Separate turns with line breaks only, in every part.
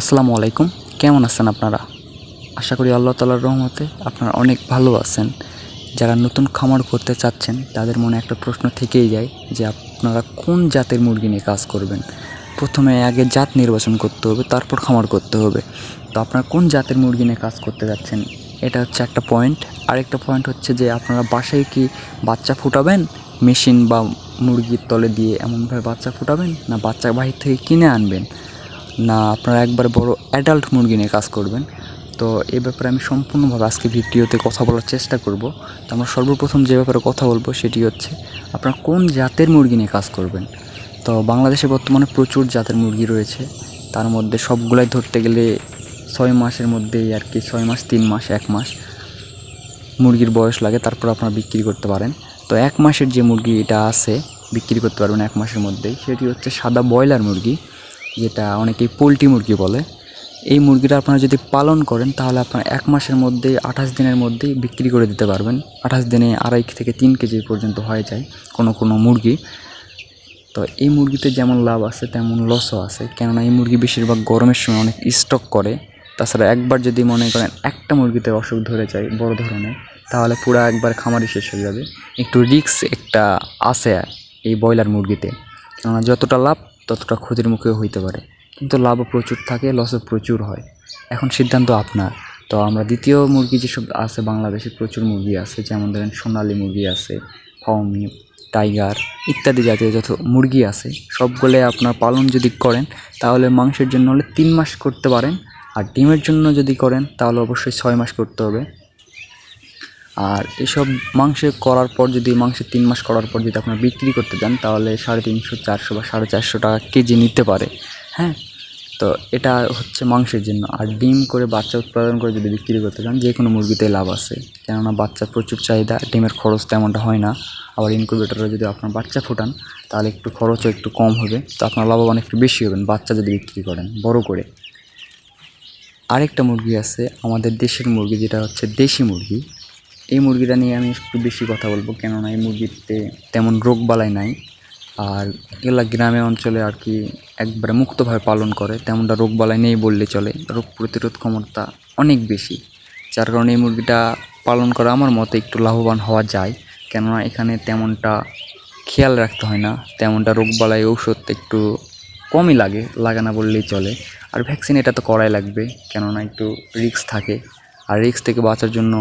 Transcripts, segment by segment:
আসসালামু আলাইকুম। কেমন আছেন আপনারা? আশা করি আল্লাহ তালার রহমতে আপনারা অনেক ভালো আছেন। যারা নতুন খামার করতে চাচ্ছেন, তাদের মনে একটা প্রশ্ন থেকেই যায় যে আপনারা কোন জাতের মুরগি নিয়ে কাজ করবেন? প্রথমে আগে জাত নির্বাচন করতে হবে, তারপর খামার করতে হবে। তো আপনারা কোন জাতের মুরগি নিয়ে কাজ করতে যাচ্ছেন? এটা হচ্ছে একটা পয়েন্ট। আরেকটা পয়েন্ট হচ্ছে যে আপনারা বাসায় কি বাচ্চা ফুটাবেন? মেশিন বা মুরগির তলে দিয়ে এমনভাবে বাচ্চা ফুটাবেন? না বাচ্চা বাহির থেকে কিনে আনবেন? না, আপনারা একবার বড় অ্যাডাল্ট মুরগি নিয়ে কাজ করবেন। তো এ ব্যাপারে আমি সম্পূর্ণভাবে আজকে ভিডিওতে কথা বলার চেষ্টা করব। তো আমরা সর্বপ্রথম যে ব্যাপারে কথা বলব সেটি হচ্ছে, আপনারা কোন জাতের মুরগি নিয়ে কাজ করবেন? তো বাংলাদেশে বর্তমানে প্রচুর জাতের মুরগি রয়েছে। তার মধ্যে সবগুলাই ধরতে গেলে ছয় মাসের মধ্যেই আর কি, ছয় মাস, তিন মাস, এক মাস মুরগির বয়স লাগে, তারপর আপনারা বিক্রি করতে পারেন। তো এক মাসের যে মুরগি এটা আছে, বিক্রি করতে পারবেন এক মাসের মধ্যেই, সেটি হচ্ছে সাদা ব্রয়লার মুরগি। যেটা অনেকেই পোলট্রি মুরগি বলে, এই মুরগিটা আপনারা যদি পালন করেন, তাহলে আপনারা এক মাসের মধ্যে, আঠাশ দিনের মধ্যেই বিক্রি করে দিতে পারবেন। আঠাশ দিনে আড়াই থেকে তিন কেজি পর্যন্ত হয়ে যায় কোনো কোনো মুরগি। তো এই মুরগিতে যেমন লাভ আছে, তেমন লসও আছে। কেননা এই মুরগি বেশিরভাগ গরমের সময় অনেক স্টক করে। তাছাড়া একবার যদি মনে করেন একটা মুরগিতে অসুখ ধরে যায় বড় ধরনের, তাহলে পুরো একবার খামারই শেষ হয়ে যাবে। একটু রিক্স একটা আছে এই ব্রয়লার মুরগিতে। কেননা যতটা লাভ ততটা ক্ষতির মুখেও হইতে পারে। কিন্তু লাভও প্রচুর থাকে লসও প্রচুর হয়। এখন সিদ্ধান্ত আপনার। তো আমরা দ্বিতীয় মুরগি যেসব আছে, বাংলাদেশে প্রচুর মুরগি আছে, যেমন ধরেন সোনালি মুরগি আছে ফাউমি টাইগার ইত্যাদি জাতীয় যত মুরগি আছে, সবগুলো আপনার পালন যদি করেন, তাহলে মাংসের জন্য হলে তিন মাস করতে পারেন। আর ডিমের জন্য যদি করেন, তাহলে অবশ্যই ছয় মাস করতে হবে। আর এসব মাংসে করার পর যদি মাংসের তিন মাস করার পর যদি আপনারা বিক্রি করতে যান, তাহলে সাড়ে তিনশো, চারশো বা সাড়ে চারশো টাকা কেজি নিতে পারে। হ্যাঁ? তো এটা হচ্ছে মাংসের জন্য। আর ডিম করে বাচ্চা উৎপাদন করে যদি বিক্রি করতে চান যে কোনো মুরগিতে লাভ আছে। কেননা বাচ্চার প্রচুর চাহিদা, ডিমের খরচ তেমনটা হয় না। আবার ইনকিউবেটরে যদি আপনার বাচ্চা ফোটান, তাহলে একটু খরচও একটু কম হবে। তো আপনার লাভবান একটু বেশি হবেন, বাচ্চা যদি বিক্রি করেন, বড় করে। আরেকটা মুরগি আছে, আমাদের দেশের মুরগি, যেটা হচ্ছে দেশি মুরগি। এই মুরগিটা নিয়ে আমি একটু বেশি কথা বলব, কেননা এই মুরগিতে তেমন রোগ বালাই নাই। আর এগুলা গ্রামে অঞ্চলে আর কি একবারে মুক্তভাবে পালন করে, তেমনটা রোগ বালাই নেই বললে চলে। রোগ প্রতিরোধ ক্ষমতা অনেক বেশি, যার কারণে এই মুরগিটা পালন করা আমার মতে একটু লাভবান হওয়া যায়। কেননা এখানে তেমনটা খেয়াল রাখতে হয় না, তেমনটা রোগ বালাই ঔষধ একটু কমই লাগে লাগে না বললেই চলে। আর ভ্যাকসিন এটা তো করাই লাগবে, কেননা একটু রিস্ক থাকে। আর রিস্ক থেকে বাঁচার জন্য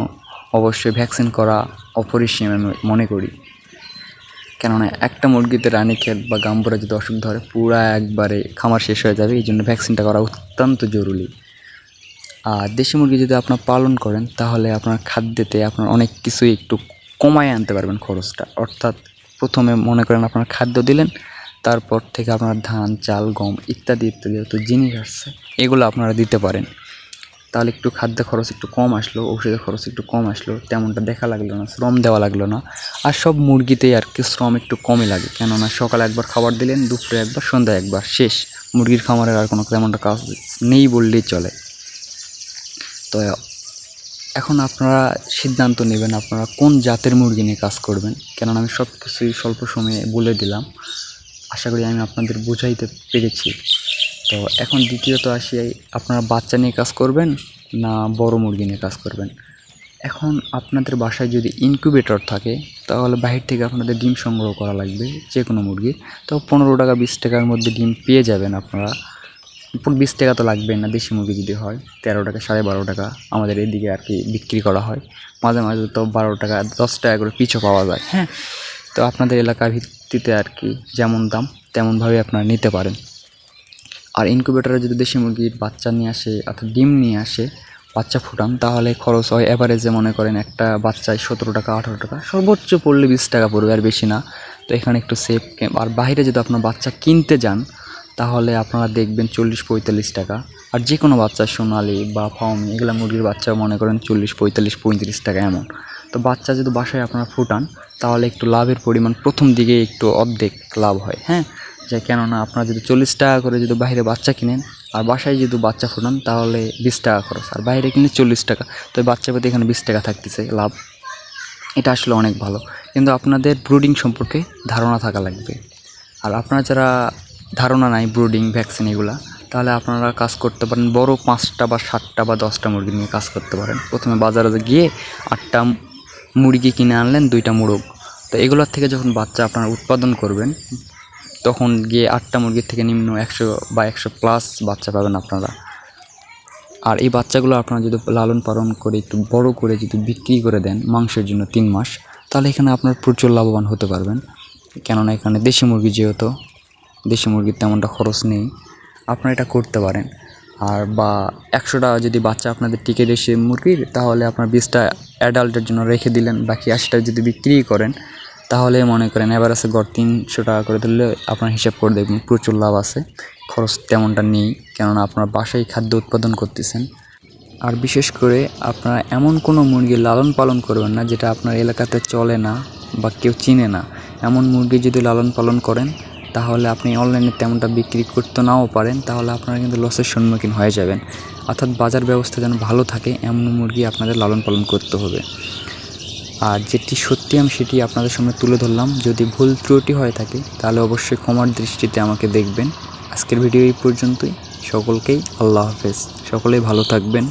অবশ্যই ভ্যাকসিন করা অপরিসীম আমি মনে করি। কেননা একটা মুরগিতে রানীক্ষেত বা গাম্বুরা যদি অসুখ ধরে, পুরা একবারে খামার শেষ হয়ে যাবে, এই জন্য ভ্যাকসিনটা করা অত্যন্ত জরুরি। আর দেশি মুরগি যদি আপনার পালন করেন, তাহলে আপনার খাদ্যেতে আপনার অনেক কিছুই একটু কমায় আনতে পারবেন খরচটা। অর্থাৎ প্রথমে মনে করেন আপনার খাদ্য দিলেন, তারপর থেকে আপনার ধান, চাল, গম ইত্যাদি ইত্যাদি যত জিনিস আসছে, এগুলো আপনারা দিতে পারেন। তাহলে একটু খাদ্য খরচ একটু কম আসলো ওষুধের খরচ একটু কম আসলো, তেমনটা দেখা লাগল না, শ্রম দেওয়া লাগল না। আর সব মুরগিতেই আর কি শ্রম একটু কমই লাগে, কেননা সকালে একবার খাবার দিলেন, দুপুরে একবার, সন্ধ্যায় একবার, শেষ। মুরগির খামারের আর কোনো তেমনটা কাজ নেই বললেই চলে। তো, এখন আপনারা সিদ্ধান্ত নেবেন আপনারা কোন জাতের মুরগি নিয়ে কাজ করবেন, কেননা আমি সব কিছুই স্বল্প সময়ে বলে দিলাম। আশা করি আমি আপনাদের বুঝাইতে পেরেছি। তো এখন দ্বিতীয়ত আসি, আপনারা বাচ্চা নিয়ে কাজ করবেন না বড় মুরগি নিয়ে কাজ করবেন? এখন আপনাদের বাসায় যদি ইনকিউবেটর থাকে, তাহলে বাহির থেকে আপনাদের ডিম সংগ্রহ করা লাগবে যে কোনো মুরগির। তো পনেরো টাকা, বিশ টাকার মধ্যে ডিম পেয়ে যাবেন আপনারা। বিশ টাকা তো লাগবে না, দেশি মুরগি যদি হয়, তেরো টাকা, সাড়ে বারো টাকা আমাদের এদিকে আর কি বিক্রি করা হয়। মাঝে মাঝে তো বারো টাকা, দশ টাকা করে পিছু পাওয়া যায় হ্যাঁ? তো আপনাদের এলাকার ভিত্তিতে আর কি যেমন দাম, তেমনভাবে আপনারা নিতে পারেন। আর ইনকিউবেটরে যদি দেশি মুরগির বাচ্চা নিয়ে আসে অর্থাৎ ডিম নিয়ে আসে, বাচ্চা ফুটান, তাহলে খরচ হয় অ্যাভারেজে মনে করেন একটা বাচ্চায় সতেরো টাকা, আঠারো টাকা, সর্বোচ্চ পড়লে বিশ টাকা পড়বে আর বেশি না। তো এখানে একটু সেফ আর বাইরে যদি আপনার বাচ্চা কিনতে যান, তাহলে আপনারা দেখবেন চল্লিশ পঁয়তাল্লিশ টাকা। আর যে কোনো বাচ্চা সোনালি বা ফাউমি এগুলো মুরগির বাচ্চা মনে করেন চল্লিশ পঁয়তাল্লিশ, পঁয়ত্রিশ টাকা এমন। তো বাচ্চা যদি বাসায় আপনারা ফুটান, তাহলে একটু লাভের পরিমাণ প্রথম দিকে একটু অর্ধেক লাভ হয় হ্যাঁ? যে কেননা আপনারা যদি চল্লিশ টাকা করে যদি বাইরে বাচ্চা কিনেন, আর বাসায় যদি বাচ্চা ফোটান তাহলে বিশ টাকা খরচ। আর বাইরে কিনে চল্লিশ টাকা। তো বাচ্চা প্রতি এখানে বিশ টাকা থাকতেছে লাভ। এটা আসলে অনেক ভালো। কিন্তু আপনাদের ব্রুডিং সম্পর্কে ধারণা থাকা লাগবে। আর আপনারা যারা ধারণা নাই ব্রুডিং, ভ্যাকসিন এগুলা, তাহলে আপনারা কাজ করতে পারেন বড় পাঁচটা বা সাতটা বা দশটা মুরগি নিয়ে কাজ করতে পারেন। প্রথমে বাজারে গিয়ে আটটা মুরগি কিনে আনলেন, দুইটা মুরগ। তো এগুলোর থেকে যখন বাচ্চা আপনারা উৎপাদন করবেন তখন গিয়ে আটটা মুরগির থেকে নিম্ন একশো বা একশো প্লাস বাচ্চা পাবেন আপনারা। আর এই বাচ্চাগুলো আপনারা যদি লালন পালন করে একটু বড় করে যদি বিক্রি করে দেন মাংসের জন্য তিন মাস, তাহলে এখানে আপনার প্রচুর লাভবান হতে পারবেন। কেননা এখানে দেশি মুরগি যেহেতু, দেশি মুরগির তেমনটা খরচ নেই, আপনারা এটা করতে পারেন। আর বা একশোটা যদি বাচ্চা আপনাদের টিকে দেশি মুরগির, তাহলে আপনার বিশটা অ্যাডাল্টের জন্য রেখে দিলেন, বাকি আশিটা যদি বিক্রি করেন তাহলে মনে করেন এবার আছে গড় তিনশো টাকা করে দিলে আপনার হিসাব করে দেখবেন প্রচুর লাভ আছে। খরচ তেমনটা নেই, কেননা আপনার বাসায় খাদ্য উৎপাদন করতেছেন। আর বিশেষ করে আপনারা এমন কোনো মুরগি লালন পালন করবেন না যেটা আপনার এলাকাতে চলে না বা কেউ চিনে না। এমন মুরগি যদি লালন পালন করেন, তাহলে আপনি অনলাইনে তেমনটা বিক্রি করতে নাও পারেন, তাহলে আপনারা কিন্তু লসের সম্মুখীন হয়ে যাবেন। অর্থাৎ বাজার ব্যবস্থা যেন ভালো থাকে, এমন মুরগি আপনাদের লালন পালন করতে হবে। আর যেটি সত্যি আমি সেটি আপনাদের সামনে তুলে ধরলাম। যদি ভুল ত্রুটি হয়ে থাকে, তাহলে অবশ্যই ক্ষমার দৃষ্টিতে আমাকে দেখবেন। আজকের ভিডিও এই পর্যন্তই। সকলকেই আল্লাহ হাফেজ। সকলেই ভালো থাকবেন।